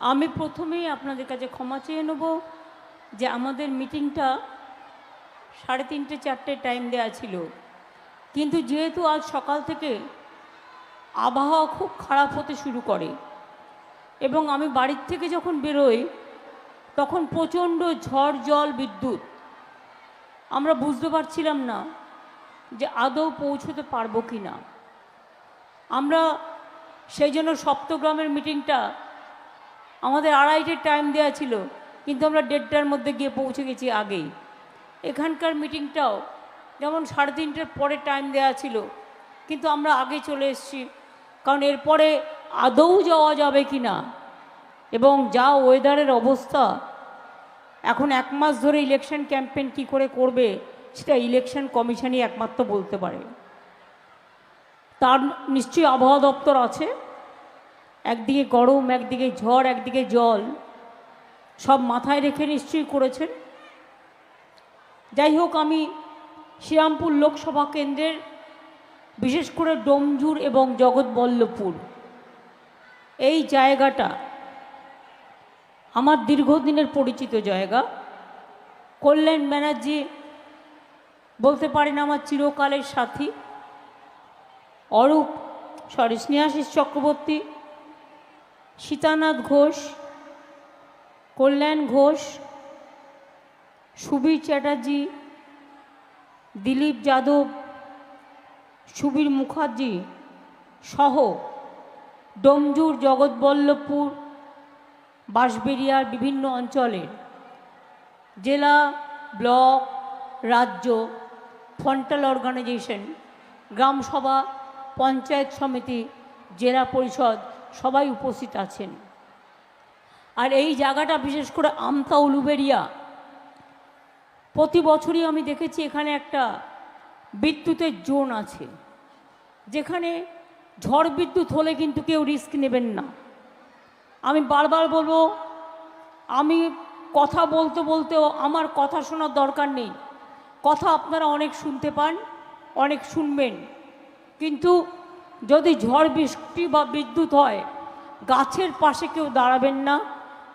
আমি প্রথমেই আপনাদের কাছে ক্ষমা চেয়ে নেব যে আমাদের মিটিংটা সাড়ে তিনটে, চারটে টাইম দেওয়া ছিল। কিন্তু যেহেতু আজ সকাল থেকে আবহাওয়া খুব খারাপ হতে শুরু করে এবং আমি বাড়ির থেকে যখন বেরোই, তখন প্রচণ্ড ঝড়, জল, বিদ্যুৎ। আমরা বুঝতে পারছিলাম না যে আদৌ পৌঁছতে পারব কি না আমরা সেই জন্য সপ্তগ্রামের মিটিংটা আমাদের আড়াইটের টাইম দেওয়া ছিল, কিন্তু আমরা দেড়টার মধ্যে গিয়ে পৌঁছে গেছি আগেই। এখানকার মিটিংটাও যেমন সাড়ে তিনটের পরে টাইম দেওয়া ছিল, কিন্তু আমরা আগে চলে এসেছি। কারণ এরপরে আদৌ যাওয়া যাবে কি না, এবং যা ওয়েদারের অবস্থা, এখন এক মাস ধরে ইলেকশন ক্যাম্পেইন কি করে করবে, সেটা ইলেকশন কমিশনই একমাত্র বলতে পারে। তার নিশ্চয়ই আবহাওয়া দপ্তর আছে একদিকে গরম, একদিকে ঝড়, একদিকে জল। সব মাথায় রেখে নিশ্চয়ই করেছেন। যাই হোক আমি শ্রীরামপুর লোকসভা কেন্দ্রের বিশেষ করে ডোমজুর এবং জগৎবল্লভপুর, এই জায়গাটা আমার দীর্ঘদিনের পরিচিত জায়গা। কল্যাণ ব্যানার্জি বলতে পারেন আমার চিরকালের সাথী। অরূপ, সরি, স্নেহাশিস চক্রবর্তী সীতানাথ ঘোষ, কল্যাণ ঘোষ, সুবীর চ্যাটার্জি, দিলীপ যাদব, সুবীর মুখার্জি সহ ডোমজুর জগৎবল্লভপুর বাঁশবেরিয়ার বিভিন্ন অঞ্চলের জেলা, ব্লক, রাজ্য, ফন্টাল অর্গানাইজেশন, গ্রামসভা, পঞ্চায়েত সমিতি, জেলা পরিষদ সবাই উপস্থিত আছেন। আর এই জায়গাটা বিশেষ করে আমতা উলুবেরিয়া প্রতি বছরই আমি দেখেছি এখানে একটা বিদ্যুতের জোন আছে, যেখানে ঝড় বিদ্যুৎ হলে কিন্তু কেউ রিস্ক নেবেন না। আমি বারবার বলব, আমি কথা বলতে বলতেও আমার কথা শোনার দরকার নেই। কথা আপনারা অনেক শুনতে পান, অনেক শুনবেন। কিন্তু যদি ঝড় বৃষ্টি বা বিদ্যুৎ হয়, গাছের পাশে কেউ দাঁড়াবেন না,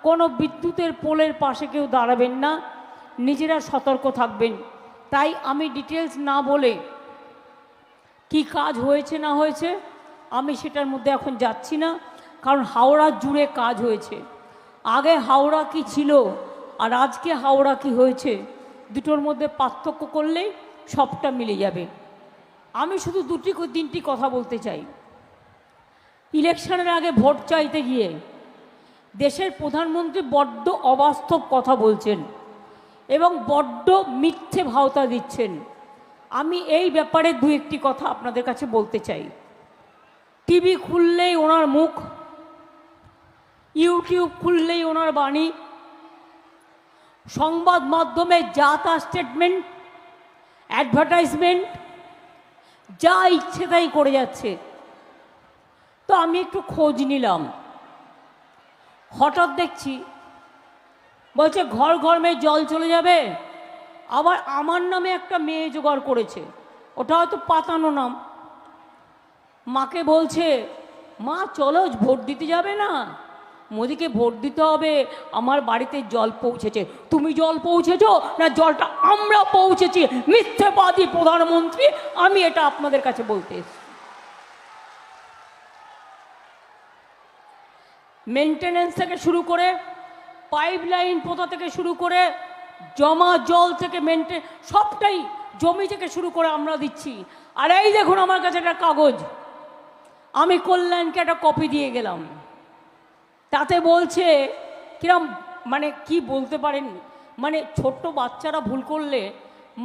কোনো বিদ্যুতের পোলের পাশে কেউ দাঁড়াবেন না, নিজেরা সতর্ক থাকবেন। তাই আমি ডিটেলস না বলে কি কাজ হয়েছে না হয়েছে, আমি সেটার মধ্যে এখন যাচ্ছি না, কারণ হাওড়া জুড়ে কাজ হয়েছে। আগে হাওড়া কি ছিল, আর আজকে হাওড়া কি হয়েছে, দুটোর মধ্যে পার্থক্য করলেই সবটা মিলে যাবে। আমি শুধু দুটি তিনটি কথা বলতে চাই। ইলেকশনের আগে ভোট চাইতে গিয়ে দেশের প্রধানমন্ত্রী বড্ড অবাস্তব কথা বলছেন এবং বড্ড মিথ্যে ভাওতা দিচ্ছেন। আমি এই ব্যাপারে দু একটি কথা আপনাদের কাছে বলতে চাই। টিভি খুললেই ওনার মুখ, ইউটিউব খুললেই ওনার বাণী, সংবাদ মাধ্যমে যা তা স্টেটমেন্ট অ্যাডভার্টাইজমেন্ট যা ইচ্ছে তাই করে যাচ্ছে। তো আমি একটু খোঁজ নিলাম। হঠাৎ দেখছি, বলছে, ঘর ঘর মেয়ে জল চলে যাবে। আবার আমার নামে একটা মেয়ে জোগাড় করেছে। ওটা হয়তো পাতানো নাম। মাকে বলছে, মা, চলো, ভোট দিতে যাবে না? মোদিকে ভোট দিতে হবে, আমার বাড়িতে জল পৌঁছেছে। তুমি জল পৌঁছেছো না জলটা আমরা পৌঁছেছি? মিথ্যেবাদী প্রধানমন্ত্রী, আমি এটা আপনাদের কাছে বলতে এসেছি। মেনটেনেন্স থেকে শুরু করে পাইপ লাইন পোতা থেকে শুরু করে, জমা জল থেকে মেনটেন সবটাই জমি থেকে শুরু করে আমরা দিচ্ছি। আর এই দেখুন আমার কাছে একটা কাগজ। আমি কল্যাণকে একটা কপি দিয়ে গেলাম। তাতে বলছে, কিরম মানে কি বলতে পারেন? মানে ছোট্ট বাচ্চারা ভুল করলে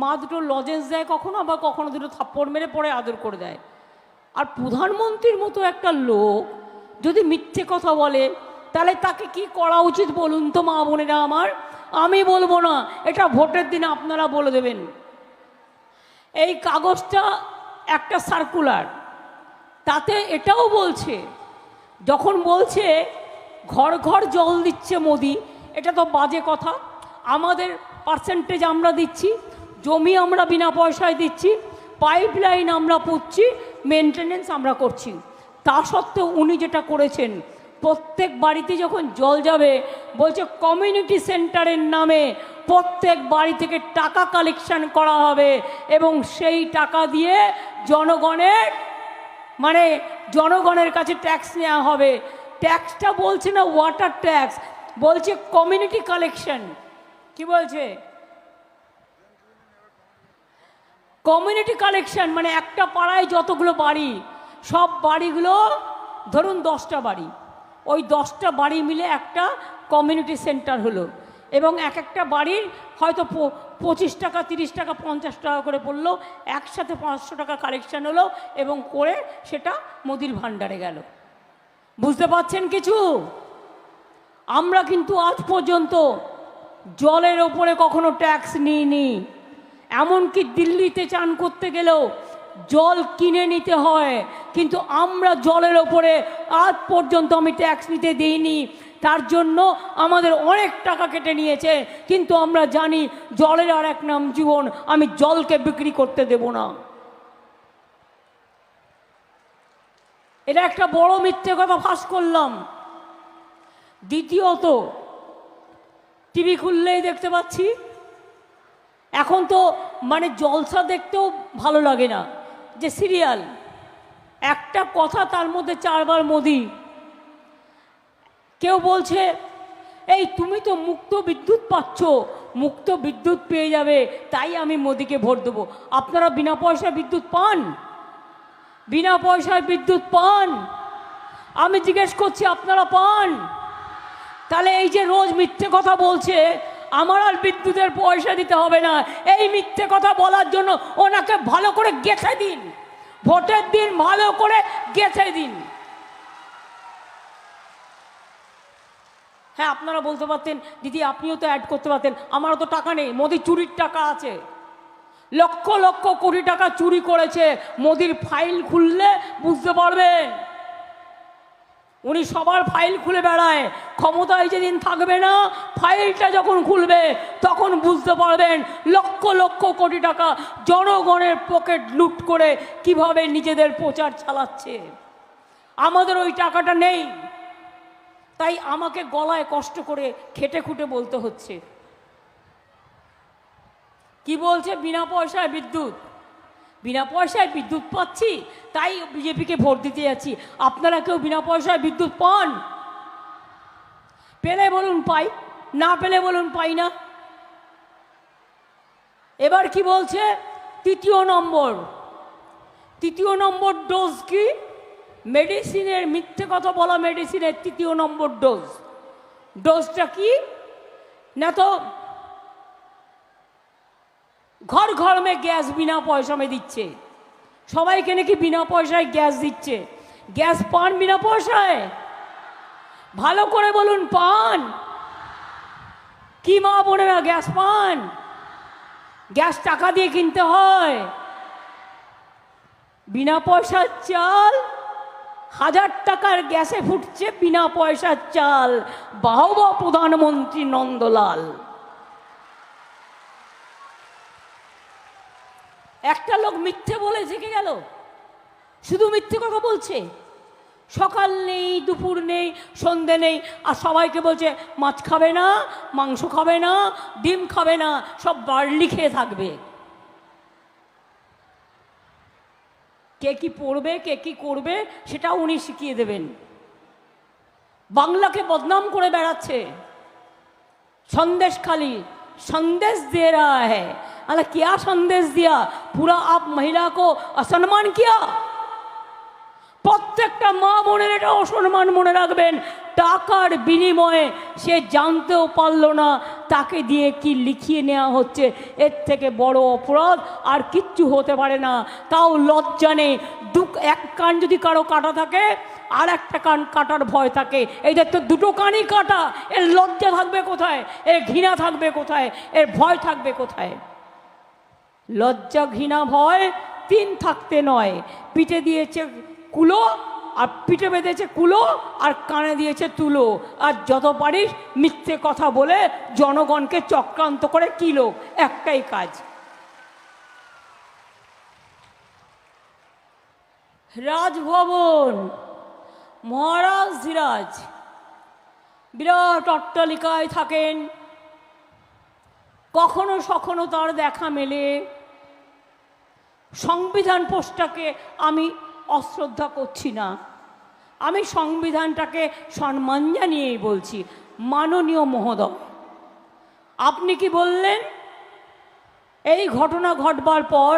মা দুটো লজেন্স দেয় কখনো, আবার কখনো দুটো থাপ্পড় মেরে পরে আদর করে দেয়। আর প্রধানমন্ত্রীর মতো একটা লোক যদি মিথ্যে কথা বলে, তাহলে তাকে কি করা উচিত বলুন তো, মা বোনেরা আমার? আমি বলব না, এটা ভোটের দিনে আপনারা বলে দেবেন। এই কাগজটা একটা সার্কুলার, তাতে এটাও বলছে, যখন বলছে ঘর ঘর জল দিচ্ছে মোদি। এটা তো বাজে কথা। আমাদের পার্সেন্টেজ আমরা দিচ্ছি, জমি আমরা বিনা পয়সায় দিচ্ছি পাইপ লাইন আমরা পুচ্ছি মেনটেনেন্স আমরা করছি। তা সত্ত্বেও উনি যেটা করেছেন, প্রত্যেক বাড়িতে যখন জল যাবে, বলছে কমিউনিটি সেন্টারের নামে প্রত্যেক বাড়ি থেকে টাকা কালেকশন করা হবে এবং সেই টাকা দিয়ে জনগণের মানে জনগণের কাছে ট্যাক্স নেওয়া হবে। ট্যাক্সটা বলছে না ওয়াটার ট্যাক্স বলছে কমিউনিটি কালেকশন কি বলছে? কমিউনিটি কালেকশন মানে একটা পাড়ায় যতগুলো বাড়ি, সব বাড়িগুলো ধরুন দশটা বাড়ি, ওই দশটা বাড়ি মিলে একটা কমিউনিটি সেন্টার হলো। এবং এক একটা বাড়ির হয়তো পঁচিশ টাকা, তিরিশ টাকা, পঞ্চাশ টাকা করে পড়ল, একসাথে পাঁচশো টাকা কালেকশান হলো এবং করে সেটা মোদির ভাণ্ডারে গেল। বুঝতে পারছেন কিছু? আমরা কিন্তু আজ পর্যন্ত জলের ওপরে কখনো ট্যাক্স নিইনি। এমনকি দিল্লিতে চান করতে গেলেও জল কিনে নিতে হয়। কিন্তু আমরা জলের ওপরে আজ পর্যন্ত আমি ট্যাক্স নিতে দিইনি। তার জন্য আমাদের অনেক টাকা কেটে নিয়েছে। কিন্তু আমরা জানি জলের আর এক নাম জীবন, আমি জলকে বিক্রি করতে দেব না। এটা একটা বড় মিথ্যে কথা ফাঁস করলাম। দ্বিতীয়ত টিভি খুললেই দেখতে পাচ্ছি। এখন তো মানে জলসা দেখতেও ভালো লাগে না। যে সিরিয়াল, একটা কথা তার মধ্যে চারবার মোদি। কেউ বলছে, এই তুমি তো মুক্ত বিদ্যুৎ পাচ্ছ, মুক্ত বিদ্যুৎ পেয়ে যাবে, তাই আমি মোদিকে ভোট দেবো। আপনারা বিনা পয়সায় বিদ্যুৎ পান? বিনা পয়সায় বিদ্যুৎ পান। আমি জিজ্ঞেস করছি, আপনারা পান? তাহলে এই যে রোজ মিথ্যে কথা বলছে, আমার আর বিদ্যুতের পয়সা দিতে হবে না। এই মিথ্যে কথা বলার জন্য ওনাকে ভালো করে গেছে দিন। ভোটের দিন ভালো করে গেছে দিন। হ্যাঁ আপনারা বলতে পারতেন, দিদি, আপনিও তো অ্যাড করতে পারতেন। আমারও তো টাকা নেই, মোদি চুরির টাকা আছে। লক্ষ লক্ষ কোটি টাকা চুরি করেছে। মোদির ফাইল খুললে বুঝতে পারবেন উনি সবার ফাইল খুলে বেড়ায়। ক্ষমতায় যেদিন থাকবে না, ফাইলটা যখন খুলবে, তখন বুঝতে পারবেন লক্ষ লক্ষ কোটি টাকা জনগণের পকেট লুট করে কীভাবে নিজেদের প্রচার চালাচ্ছে। আমাদের ওই টাকাটা নেই। তাই আমাকে গলায় কষ্ট করে খেটে খুঁটে বলতে হচ্ছে। কি বলছে? বিনা পয়সায় বিদ্যুৎ। বিনা পয়সায় বিদ্যুৎ পাচ্ছি, তাই বিজেপিকে ভোট দিতে যাচ্ছি। আপনারা কেউ বিনা পয়সায় বিদ্যুৎ পান? পেলে বলুন পাই, না পেলে বলুন পাই না। এবার কি বলছে? তৃতীয় নম্বর। তৃতীয় নম্বর ডোজ কি? মেডিসিনের, মিথ্যে কথা বলা মেডিসিনের তৃতীয় নম্বর ডোজ। ডোজটা কি? না তো ঘর ঘর মে গ্যাস বিনা পয়সা মে দিচ্ছে। সবাইকে নাকি বিনা পয়সায় গ্যাস দিচ্ছে। গ্যাস পান বিনা পয়সায়? ভালো করে বলুন, পান। কি মা বোনেরা, গ্যাস পান? গ্যাস টাকা দিয়ে কিনতে হয়। বিনা পয়সার চাল, হাজার টাকার গ্যাসে ফুটছে বিনা পয়সার চাল। বাহবা প্রধানমন্ত্রী নন্দলাল। একটা লোক মিথ্যে বলে থেকে গেল। শুধু মিথ্যে কথা বলছে। সকাল নেই, দুপুর নেই, সন্ধে নেই, আর সবাইকে বলছে, মাছ খাবে না, মাংস খাবে না, ডিম খাবে না, সব বার্লি খেয়ে থাকবে। কে কি পড়বে, কে কি করবে সেটা উনি শিখিয়ে দেবেন। বাংলাকে বদনাম করে বেড়াচ্ছে। সন্দেশ খালি, সন্দেশ দে রা হ্যাঁ अरे क्या संदेश दिया पूरा आप महिला को असम्मान किया প্রত্যেকটা মা বোনের এটা অসম্মান মনে রাখবেন টাকার বিনিময়ে সে জানতেও পারলো না তাকে দিয়ে কি লিখিয়ে নেওয়া হচ্ছে এর থেকে বড় অপরাধ আর কিচ্ছু হতে পারে না তাও লজ্জা নেই দু এক কান যদি কারো কাটা থাকে আর একটা কান কাটার ভয় থাকে এদের তো দুটো কানই কাটা এর লজ্জা থাকবে কোথায় এর ঘৃণা থাকবে কোথায় এর ভয় থাকবে কোথায় লজ্জা ঘৃণা ভয়, তিন থাকতে নয়। পিঠে দিয়েছে কুলো, আর পিঠে বেঁধেছে কুলো, আর কানে দিয়েছে তুলো। আর যত পারিস মিথ্যে কথা বলে জনগণকে চক্রান্ত করে কিলো একটাই কাজ। রাজভবন, মহারাজ ধীরাজ বিরাট অট্টালিকায় থাকেন। কখনো সখনো তার দেখা মেলে। সংবিধান পোস্টটাকে আমি অশ্রদ্ধা করছি না। আমি সংবিধানটাকে সম্মান জানিয়েই বলছি। মাননীয় মহোদয়, আপনি কি বললেন, এই ঘটনা ঘটবার পর,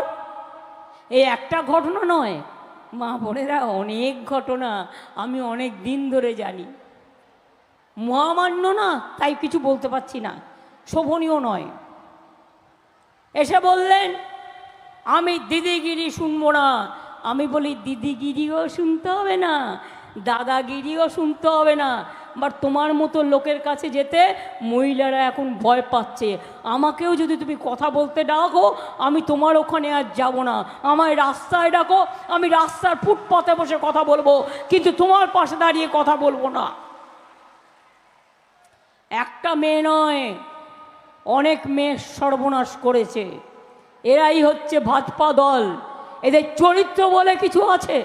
এই একটা ঘটনা নয়, মা বোনেরা, অনেক ঘটনা আমি অনেক দিন ধরে জানি। মহামান্য না, তাই কিছু বলতে পারছি না, শোভনীয় নয়। এসে বললেন আমি দিদিগিরি শুনব না। আমি বলি, দিদিগিরিও শুনতে হবে না, দাদাগিরিও শুনতে হবে না। বাট তোমার মতো লোকের কাছে যেতে মহিলারা এখন ভয় পাচ্ছে। আমাকেও যদি তুমি কথা বলতে ডাকো, আমি তোমার ওখানে আর যাব না। আমায় রাস্তায় ডাকো, আমি রাস্তার ফুটপাতে বসে কথা বলব, কিন্তু তোমার পাশে দাঁড়িয়ে কথা বলব না। একটা মেয়ে নয়, অনেক মেয়ে সর্বনাশ করেছে। এরাই হচ্ছে ভাজপা দল। এদের চরিত্র বলে কিছু আছে,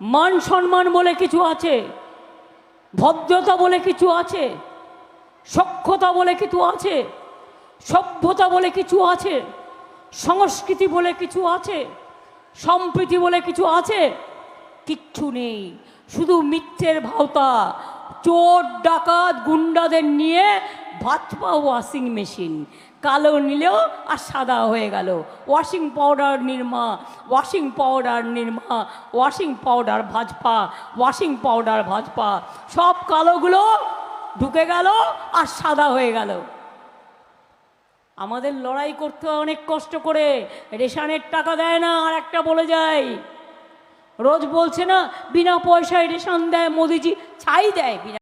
মান সম্মান বলে কিছু আছে, ভদ্রতা বলে কিছু আছে সক্ষতা বলে কিছু আছে, সভ্যতা বলে কিছু আছে, সংস্কৃতি বলে কিছু আছে, সম্প্রীতি বলে কিছু আছে, কিচ্ছু নেই। শুধু মিথ্যের ভাওতা, চোর, ডাকাত, গুন্ডাদের নিয়ে ভাজপা ওয়াশিং মেশিন। কালো নিলেও আর সাদা হয়ে গেল। Washing powder Nirma washing powder Nirma washing powder Bhajpa washing powder Bhajpa. সব কালোগুলো ঢুকে গেল আর সাদা হয়ে গেল। আমাদের লড়াই করতে অনেক কষ্ট করে রেশনের টাকা দেয় না, আর একটা বলে যায়, রোজ বলছে না, বিনা পয়সায় রেশন দেয় মোদিজি, ছাই দেয় বিনা